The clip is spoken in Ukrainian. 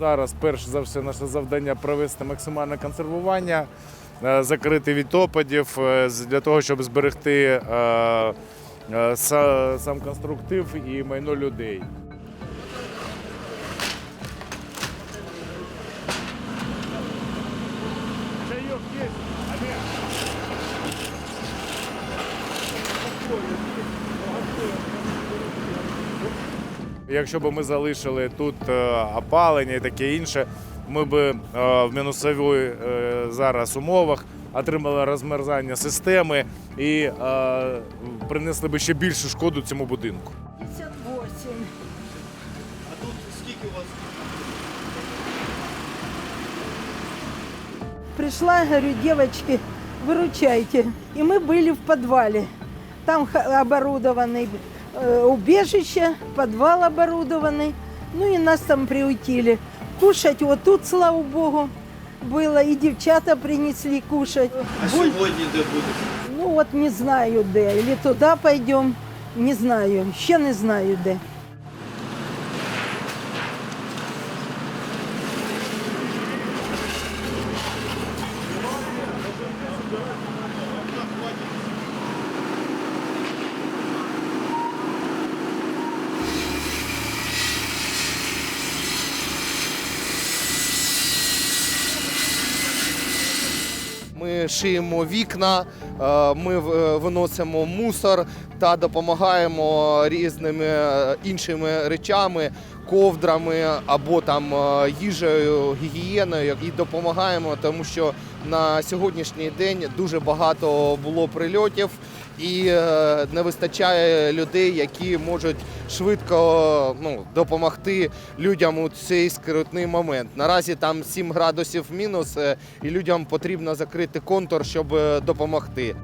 Зараз, перш за все, наше завдання провести максимальне консервування, е, закрити від опадів е, для того, щоб зберегти е, са- сам конструктив і майно людей. Якщо б ми залишили тут е, опалення і таке інше, ми б е, в мінусовій е, зараз умовах отримали розмерзання системи і е, принесли б ще більшу шкоду цьому будинку. 58. А тут скільки у вас? Пришла, говорю, девочки, выручайте. И мы были в подвале. Там х- оборудованный э, убежище, подвал оборудованный. Ну и нас там приутили. Кушать вот тут, слава богу, было. И девчата принесли кушать. А сьогодні де буде? Ну вот не знаю де. Или туда пойдем, не знаю. Ще не знаю де. Ми шиємо вікна, е, ми в- виносимо мусор та допомагаємо різними е, іншими речами, ковдрами або там е, їжею, гігієною і допомагаємо, тому що на сьогоднішній день дуже багато було прильотів і е, не вистачає людей, які можуть швидко ну, допомогти людям у цей скрутний момент. Наразі там 7 градусів мінус, е, і людям потрібно закрити контур, щоб допомогти.